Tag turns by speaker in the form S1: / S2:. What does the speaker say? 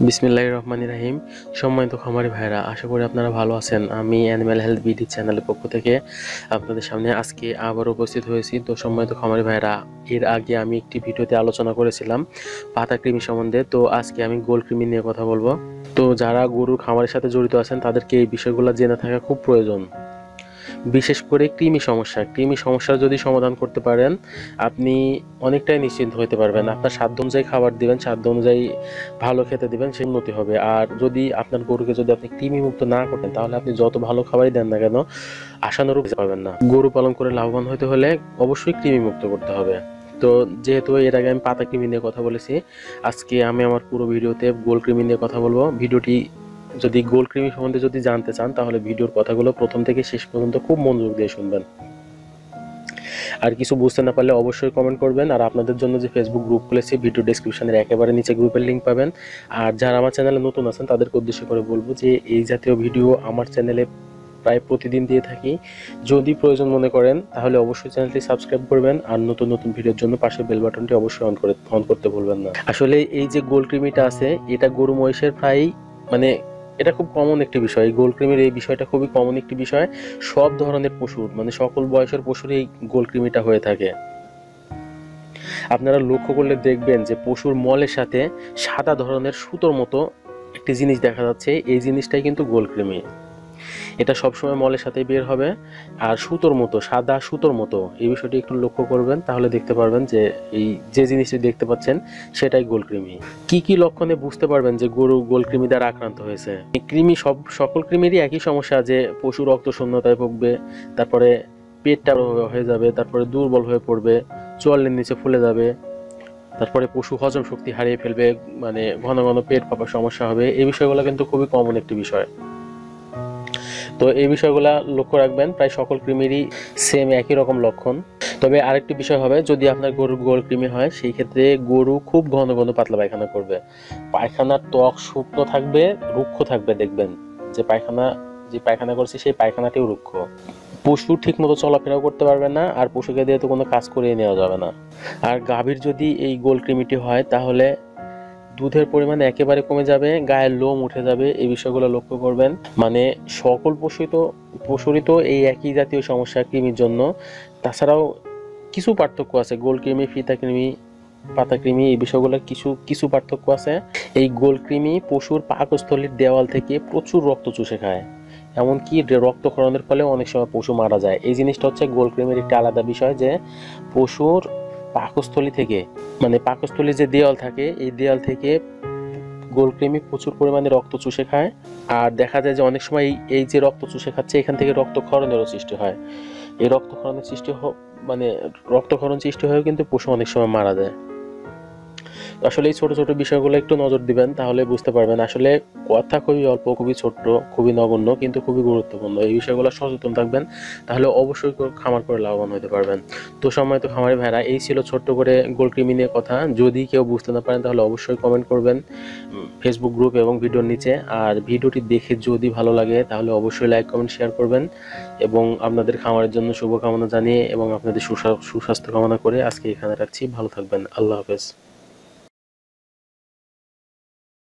S1: বিসমিল্লাহির রহমানির রাহিম। সম্মানিত খামারি ভাইরা আশা করি আপনারা ভালো আছেন। আমি অ্যানিম্যাল হেলথ বিডি চ্যানেলের পক্ষ থেকে আপনাদের সামনে আজকে আবার উপস্থিত হয়েছি। তো সম্মানিত খামারি ভাইরা এর আগে আমি একটি ভিডিওতে আলোচনা করেছিলাম পাতা কৃমি সম্বন্ধে। তো আজকে আমি গোল কৃমি নিয়ে কথা বলব। তো যারা গরুর খামারের সাথে জড়িত আছেন, তাদেরকে এই বিষয়গুলো জেনে থাকা খুব প্রয়োজন। বিশেষ করে কৃমি সমস্যা। কৃমি সমস্যার যদি সমাধান করতে পারেন, আপনি অনেকটাই নিশ্চিন্ত হতে পারবেন। আপনার সাধ্য অনুযায়ী খাবার দিবেন, সাধ্য অনুযায়ী ভালো খেতে দিবেন সে উন্নতি হবে। আর যদি আপনার গরুকে যদি আপনি কৃমি মুক্ত না করেন, তাহলে আপনি যত ভালো খাবারই দেন না কেন, আশানুরূপ পাবেন না। গরু পালন করে লাভবান হতে হলে অবশ্যই কৃমি মুক্ত করতে হবে। তো যেহেতু এর আগে আমি পাতা কৃমি নিয়ে কথা বলেছি, আজকে আমি আমার পুরো ভিডিওতে গোল কৃমি নিয়ে কথা বলব। ভিডিওটি যদি গোল কৃমি সম্বন্ধে যদি জানতে চান, তাহলে ভিডিওর কথাগুলো প্রথম থেকে শেষ পর্যন্ত খুব মনোযোগ দিয়ে শুনবেন। আর কিছু বুঝতে না পারলে অবশ্যই কমেন্ট করবেন। আর আপনাদের জন্য যে ফেসবুক গ্রুপ খুলেছি ভিডিও ডেসক্রিপশনের একেবারে নিচে গ্রুপের লিঙ্ক পাবেন। আর যারা আমার চ্যানেলে নতুন আছেন, তাদেরকে উদ্দেশ্য করে বলব যে, এই জাতীয় ভিডিও আমার চ্যানেলে প্রায় প্রতিদিন দিয়ে থাকি। যদি প্রয়োজন মনে করেন, তাহলে অবশ্যই চ্যানেলটি সাবস্ক্রাইব করবেন। আর নতুন নতুন ভিডিওর জন্য পাশে বেল বাটনটি অবশ্যই অন করে অন করতে ভুলবেন না। আসলে এই যে গোল কৃমিটা আছে, এটা গরু মহিষের প্রায় মানে এটা খুব কমন একটি বিষয়। এই গোলকৃমির এই বিষয়টা খুবই কমন একটি বিষয়। সব ধরনের পশুর মানে সকল বয়সের পশুর এই গোলক্রিমিটা হয়ে থাকে। আপনারা লক্ষ্য করলে দেখবেন যে পশুর মলের সাথে সাদা ধরনের সুতোর মতো একটি জিনিস দেখা যাচ্ছে। এই জিনিসটাই কিন্তু গোলকৃমি এটা সবসময় মলের সাথে বের হবে। আর সুতোর মতো, সাদা সুতোর মতো, এই বিষয়টি একটু লক্ষ্য করবেন, তাহলে দেখতে পারবেন যে এই যে জিনিসটি দেখতে পাচ্ছেন, সেটাই গোলকৃমি কি কি লক্ষণে বুঝতে পারবেন যে গরু গোলকৃমি দ্বারা আক্রান্ত হয়েছে? কৃমি সব, সকল কৃমিরই একই সমস্যা যে পশু রক্ত শূন্যতায় ভুগবে, তারপরে পেটটা হয়ে যাবে, তারপরে দুর্বল হয়ে পড়বে, চোয়ালের নিচে ফুলে যাবে, তারপরে পশু হজম শক্তি হারিয়ে ফেলবে মানে ঘন ঘন পেট পাবার সমস্যা হবে, এই বিষয়গুলো কিন্তু খুবই কমন একটি বিষয়। তো এই বিষয়গুলো লক্ষ্য রাখবেন, প্রায় সকল কৃমিরই সেম একই রকম লক্ষণ। তবে আরেকটি বিষয় হবে, যদি আপনার গরুর গোল কৃমি হয়, সেই ক্ষেত্রে গরু খুব ঘন ঘন পাতলা পায়খানা করবে। পায়খানার ত্বক শুকনো থাকবে, রুক্ষ থাকবে, দেখবেন। যে পায়খানা যে পায়খানা করছে, সেই পায়খানাটিও রুক্ষ। পশু ঠিক মতো চলাফেরাও করতে পারবে না, আর পশুকে দিয়ে তো কোনো কাজ করিয়ে নেওয়া যাবে না। আর গাভীর যদি এই গোল কৃমিটি হয়, তাহলে দুধের পরিমাণ একেবারে কমে যাবে, গায়ের লোম উঠে যাবে, এই বিষয়গুলো লক্ষ্য করবেন। মানে সকল পশুই তো পশুরই তো এই একই জাতীয় সমস্যা কৃমির জন্য। তাছাড়াও কিছু পার্থক্য আছে, গোল কৃমি, ফিতা কৃমি, পাতা কৃমি, এই বিষয়গুলোর কিছু কিছু পার্থক্য আছে। এই গোল কৃমি পশুর পাকস্থলীর দেওয়াল থেকে প্রচুর রক্ত চুষে খায়। এমনকি রক্তক্ষরণের ফলে অনেক সময় পশু মারা যায়। এই জিনিসটা হচ্ছে গোল কৃমির একটি আলাদা বিষয় যে, পশুর পাকস্থলী থেকে মানে পাকস্থলী যে দেয়াল থাকে, এই দেয়াল থেকে গোলকৃমি প্রচুর পরিমাণে রক্ত চুষে খায়। আর দেখা যায় যে অনেক সময় এই- যে রক্ত চুষে খাচ্ছে, এখান থেকে রক্তক্ষরণেরও সৃষ্টি হয়। এই রক্তক্ষরণের সৃষ্টি মানে রক্তক্ষরণ সৃষ্টি হয়েও কিন্তু পশু অনেক সময় মারা যায়। আসলে এই ছোট ছোট বিষয়গুলো একটু নজর দিবেন, তাহলে বুঝতে পারবেন আসলে কথা খুবই অল্প, খুবই ছোট্ট, খুবই নগণ্য, কিন্তু খুবই গুরুত্বপূর্ণ। এই বিষয়গুলো সচেতন থাকবেন, তাহলে অবশ্যই খামার করে লাভবান হতে পারবেন। তো সময় তো খামারি ভাইরা এই ছিল ছোট্ট করে গোলকৃমি নিয়ে কথা। যদি কেউ বুঝতে না পারেন, তাহলে অবশ্যই কমেন্ট করবেন ফেসবুক গ্রুপ এবং ভিডিওর নিচে। আর ভিডিওটি দেখে যদি ভালো লাগে, তাহলে অবশ্যই লাইক কমেন্ট শেয়ার করবেন। এবং আপনাদের খামারের জন্য শুভকামনা জানিয়ে এবং আপনাদের সুস্বা- সুস্বাস্থ্য কামনা করে আজকে এখানে রাখছি। ভালো থাকবেন। আল্লাহ হাফেজ।